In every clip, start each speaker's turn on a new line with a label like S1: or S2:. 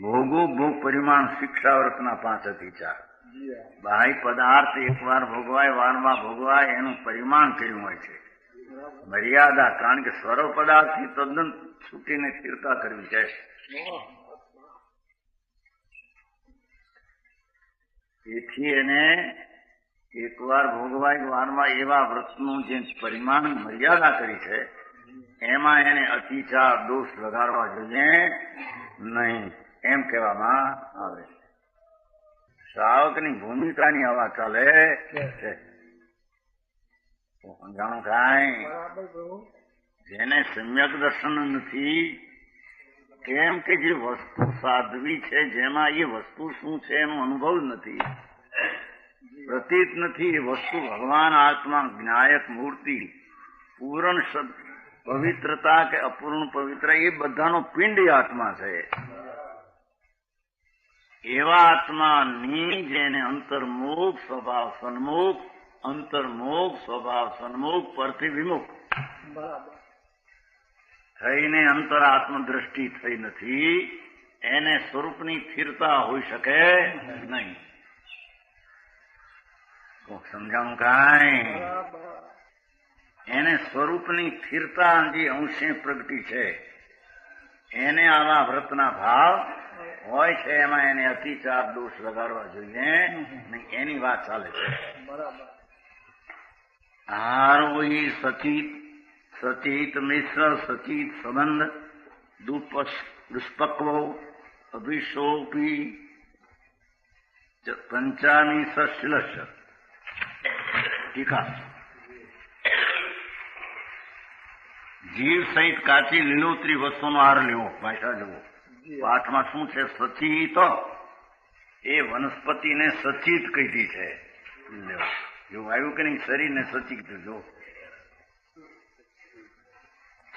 S1: ભોગો ભોગ પરિમાણ શિક્ષાવ્રતના પાંચ હતી ચાર બાહ્ય પદાર્થ એકવાર ભોગવાય વારમાં ભોગવાય, એનું પરિમાણ કર્યું હોય છે. મર્યાદા, કારણ કે સ્વરો પદાર્થથી તદ્દન છૂટીને સ્થિરતા કરવી છે. તેથી એને એકવાર ભોગવાય વારમાં એવા વ્રતનું જે પરિમાણ મર્યાદા કરી છે, એમાં એને અતિચાર, દોષ લગાડવા જોઈએ નહીં. એમ કહેવામાં આવે છે. શ્રાવકની ભૂમિકાની હવા ચાલે છે. સમજાણું કાંઈ? જેને સમ્યક દર્શન નથી કેમ કે જે વસ્તુ સાધવી છે જેમાં એ વસ્તુ શું છે એનો અનુભવ નથી. પ્રતીત નથી એ વસ્તુ ભગવાન આત્મા જ્ઞાયક મૂર્તિ પૂરણ પવિત્રતા કે અપૂર્ણ પવિત્ર એ બધાનો પિંડ આત્મા છે. એવા આત્માની જેને અંતર્મુખ સ્વભાવ સન્મુખ અંતર્મુખ સ્વભાવ સન્મુખ પરથી વિમુખ.
S2: બરાબર.
S1: થઈને અંતર આત્મદ્રષ્ટિ થઈ નથી એને સ્વરૂપની સ્થિરતા હોઈ શકે નહીં. સમજાણું કાંઈ? એને સ્વરૂપની સ્થિરતા જે અંશે પ્રગટી છે એને આવા વ્રતના ભાવ હોય છે એમાં એને અતિચાર દોષ લગાડવા જોઈએ નહીં એની વાત ચાલે છે.
S2: બરાબર.
S1: આરોહી સચિત સચિત મિશ્ર સચિત સંબંધ દુષ્પક્વ અભિશોપી પંચામી સશ્લશ. ટીકા. જીવ સહિત કાચી લીલોતરી વસ્તુનો હાર લેવો. ભાષા જવો પાઠમાં શું છે? સચિત. એ વનસ્પતિને સચિત કીધી છે. એવું આવ્યું કે નહીં? શરીરને સચિત જો.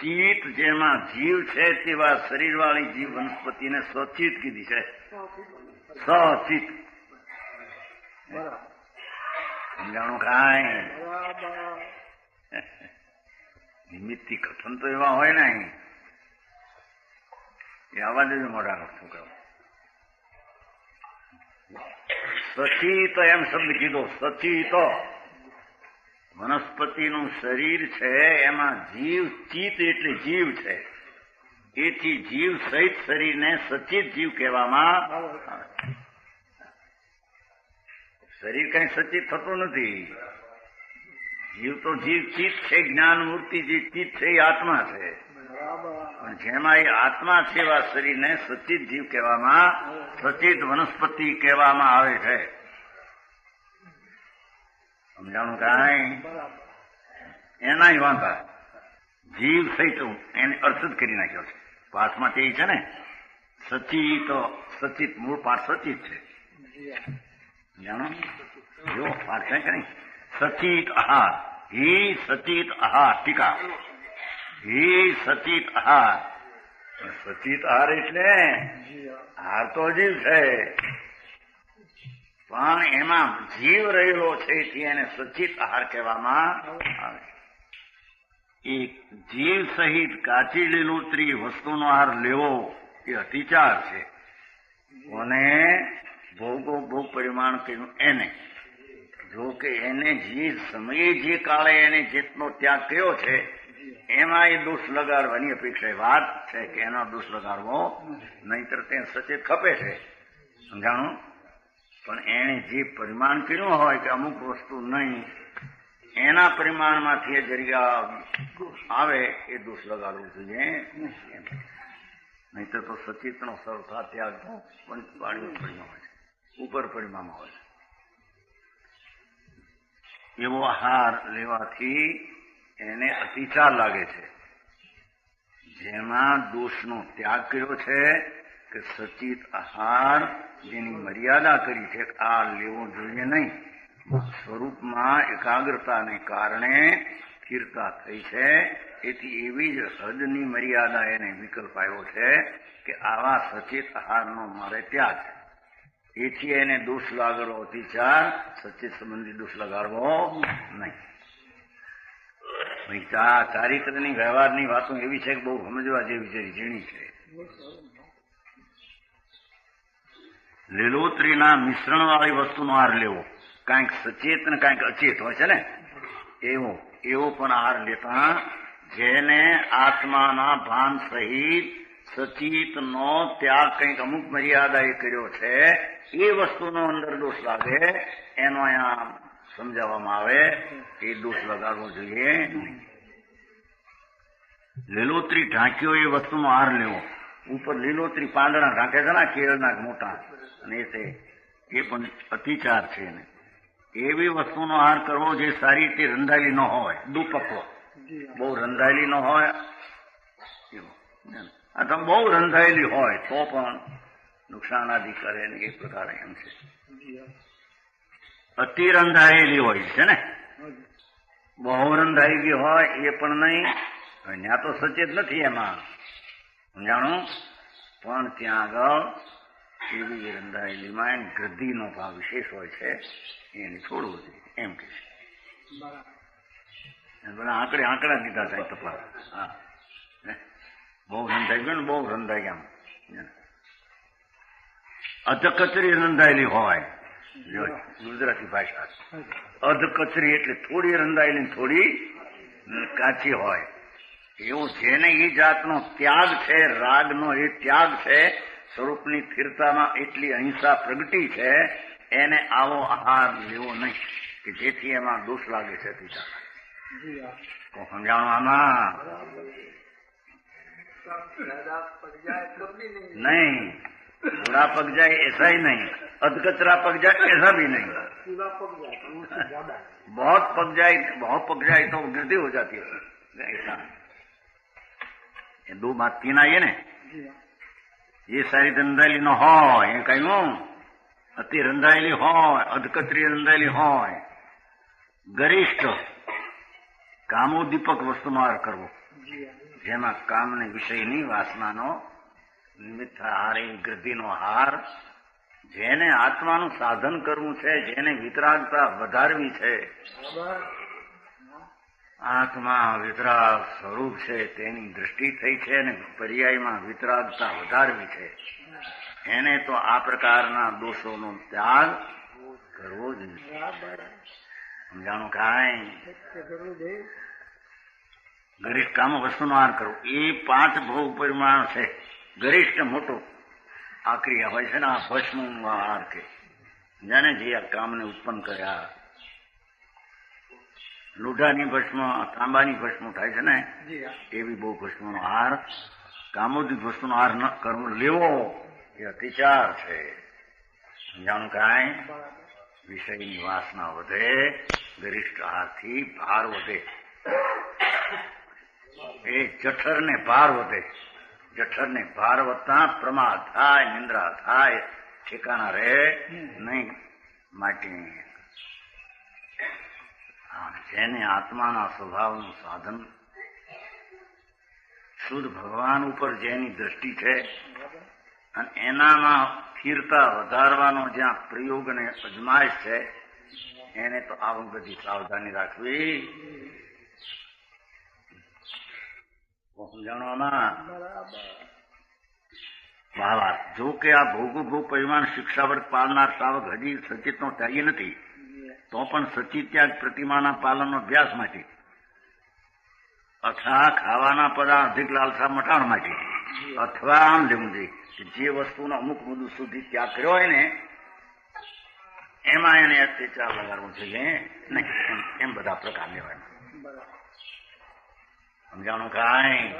S1: ચિત જેમાં જીવ છે તેવા શરીરવાળી જીવ વનસ્પતિને સચિત કીધી છે. સચિત. સમજાણું કાંઈ? નિમિત્તથી કથન તો એવા હોય ને અહીં. એ આવા જ મોટા શું કહું સચિત એમ શબ્દ કીધો સચિત વનસ્પતિનું શરીર છે, એમાં જીવ ચિત એટલે જીવ છે. એથી જીવ સહિત શરીરને સચિત જીવ કહેવામાં શરીર કઈ સચિત થતું નથી. જીવ તો જીવ ચિત છે જ્ઞાન મૂર્તિ જે ચિત છે, એ આત્મા છે. પણ જેમાં એ આત્મા છે શરીરને સચિત જીવ કહેવામાં સચિત વનસ્પતિ કહેવામાં આવે છે. સમજાણું કાંઈ એનાય વાંધા જીવ સહિત એને અર્થ જ કરી નાખ્યો છે. પાઠમાં તે છે ને સચિત સચિત મૂળ પાઠ સચિત છે. જાણો જો, પાઠ છે કે સચિત આહાર. હિ સચિત આહાર, ટીકા. હિ સચિત આહાર. સચિત આહાર એટલે હાર તો જીવ છે. પણ એમાં જીવ રહેલો છે તે એને સચિત આહાર કહેવામાં આવે એ જીવ સહિત કાચી લીલોતરી વસ્તુનો આહાર લેવો એ અતિચાર છે. અને ભોગો ભોગ પરિમાણ કહ્યું એને. જો કે એને જે સમયે જે કાળે એને જેટલો ત્યાગ કર્યો છે એમાં એ દોષ લગાડવાની અપેક્ષા વાત છે કે એનો દોષ લગાડવો નહીતર તે સચેત ખપે છે. સમજાણું? પણ એણે જે પરિમાણ કર્યું હોય કે અમુક વસ્તુ નહીં, એના પરિમાણમાંથી જરિયા આવે એ દોષ લગાડવું જોઈએ. નહીતર તો સચિતનો સરથા ત્યાગ પંચવાળી પરિણામ હોય ઉપર પરિણામ હોય એવો આહાર લેવાથી એને અતિચાર લાગે છે. જેમાં દોષનો ત્યાગ કર્યો છે કે સચિત આહાર જેની મર્યાદા કરી છે, આ લેવો જોઈએ નહીં. સ્વરૂપમાં એકાગ્રતાને કારણે સ્થિરતા થઈ છે. એથી એવી જ હદની મર્યાદા એને વિકલ્પ આવ્યો છે કે આવા સચિત આહારનો મારે ત્યાગ છે. એથી એને દોષ લાગેલો અતિચાર, સચિત સંબંધી દોષ લગાડવો નહીં. ચા ચારિત્રની વ્યવહારની વાતો એવી છે કે બહુ સમજવા જેવી છે, ઝીણી છે. લીલોતરીના મિશ્રણવાળી વસ્તુનો હાર લેવો. કાંઈક સચેત ને કાંઈક અચેત હોય છે ને? એવો એવો પણ હાર લેતા જેને આત્માના ભાન સહિત સચિતનો ત્યાગ કંઈક અમુક મર્યાદાએ કર્યો છે, એ વસ્તુનો અંદર દોષ લાગે, એનો અહીંયા સમજાવવામાં આવે કે દોષ લગાડવો જોઈએ. લીલોતરી ઢાંક્યો એ વસ્તુનો હાર લેવો ઉપર લીલોતરી પાંદડા ઢાંકે છે ને કેળના મોટા અને એ એ પણ અતિચાર છે એને એવી વસ્તુનો હાર કરવો જે સારી રીતે રંધાયેલી ન હોય દુપક્વ બહુ રંધાયેલી ન હોય. અથવા બહુ રંધાયેલી હોય તો પણ નુકસાન આદિ કરે ને એ પ્રકારે એમ છે. અતિ રંધાયેલી હોય છે ને?
S2: બહુ
S1: બહુ રંધાયેલી હોય એ પણ નહીં. ત્યાં તો સચેત નથી એમાં. સમજાણું? પણ ત્યાં આગળ એવી રંધાયેલીમાં એની ગદ્દીનો ભાવ વિશેષ હોય છે, એને છોડવું જોઈએ. એમ કે બધા આંકડે આંકડા દીધા થાય તપાસ. હા? બહુ રંધાઈ ગયું ને બહુ રંધાઈ આમ. અધકચરી રંધાયેલી હોય. ગુજરાતી ભાષા
S2: હાજી.
S1: અધકચરી એટલે થોડી રંધાયેલી થોડી કાચી હોય. એવું જેને એ જાતનો ત્યાગ છે રાગનો એ ત્યાગ છે સ્વરૂપની સ્થિરતામાં એટલી અહિંસા પ્રગટી છે એને આવો આહાર લેવો નહીં કે જેથી એમાં દોષ લાગે છે પિતા
S2: જી હા.
S1: તો સમજાણું આમાં? नहीं बुरा पक जाए ऐसा ही नहीं अधकचरा पक जाए ऐसा भी नहीं
S2: पूरा पक जाए तो उससे ज्यादा
S1: बहुत पक जाए बहुत पक जाए तो गिरती हो जाती है ऐसा ये दो बात तीन आई है ने
S2: જી હા.
S1: એ સારી રંધાયેલી ન હોય એ કહ્યું અતિ રંધાયેલી હોય અધકચરી રંધાયેલી હોય ગરિષ્ઠ કામોદીપક વસ્તુનો આહાર કરવો
S2: જી હા.
S1: જેમાં કામને વિષયની વાસનાનો નિમિત્ત ગૃદ્ધિનો હાર, જેને આત્માનું સાધન કરવું છે, જેને વિતરાગતા વધારવી છે. આત્મા વિતરાગ સ્વરૂપ છે, તેની દ્રષ્ટિ થઈ છે અને પર્યાયમાં વિતરાગતા વધારવી છે. એને તો આ પ્રકારના દોષોનો ત્યાગ કરવો જોઈએ. સમજાણું કાંઈ? ગરીબ કામ વસ્તુનો હાર કરવો. એ પાંચ બહુ પરિમાણ છે. ગરિષ્ઠ મોટો આ ક્રિયા હોય છે ને આ ભસ્મ આહાર કે જાણે જે આ કામને ઉત્પન્ન કર્યા લોઢાની ભસ્મ તાંબાની ભસ્મ થાય છે ને એવી બહુ ભસ્મનો હાર કામોદી ભસ્મનો હાર ન કરવો લેવો એ અતિચાર છે. સમજાણું કાંઈ? વિષયની વાસના વધે ગરિષ્ઠ હારથી ભાર વધે. એ જઠરને ભાર વધે. જઠરને ભાર વધતા પ્રમાદ થાય નિંદ્રા થાય ઠેકાણા રહે નહીં. માટી જેને આત્માના સ્વભાવનું સાધન, શુદ્ધ ભગવાન ઉપર જેની દ્રષ્ટિ છે, અને એનામાં સ્થિરતા વધારવાનો જ્યાં પ્રયોગ અને અજમાયશ છે, એને તો આવું બધી સાવધાની રાખવી બહુ સમજાણવામાં જો કે આ ભોગુભોગ પરિમાણ શિક્ષાવર્ગ પાલનાર સાવક હજી સચિતનો ત્યાગી નથી, તો પણ સચિત ત્યાગ પ્રતિમાના પાલનનો અભ્યાસ માટે, અથવા ખાવાના પદા અધિક લાલસા મટાણ માટે, અથવા આમ લેવું જોઈએ જે વસ્તુનો અમુક મુદ્દો સુધી ત્યાગ કર્યો હોય ને, એમાં એને અત્યાચાર લગાડવો જોઈએ, નહીં, એમ- બધા પ્રકાર લેવાય. સમજાણું કાંઈ?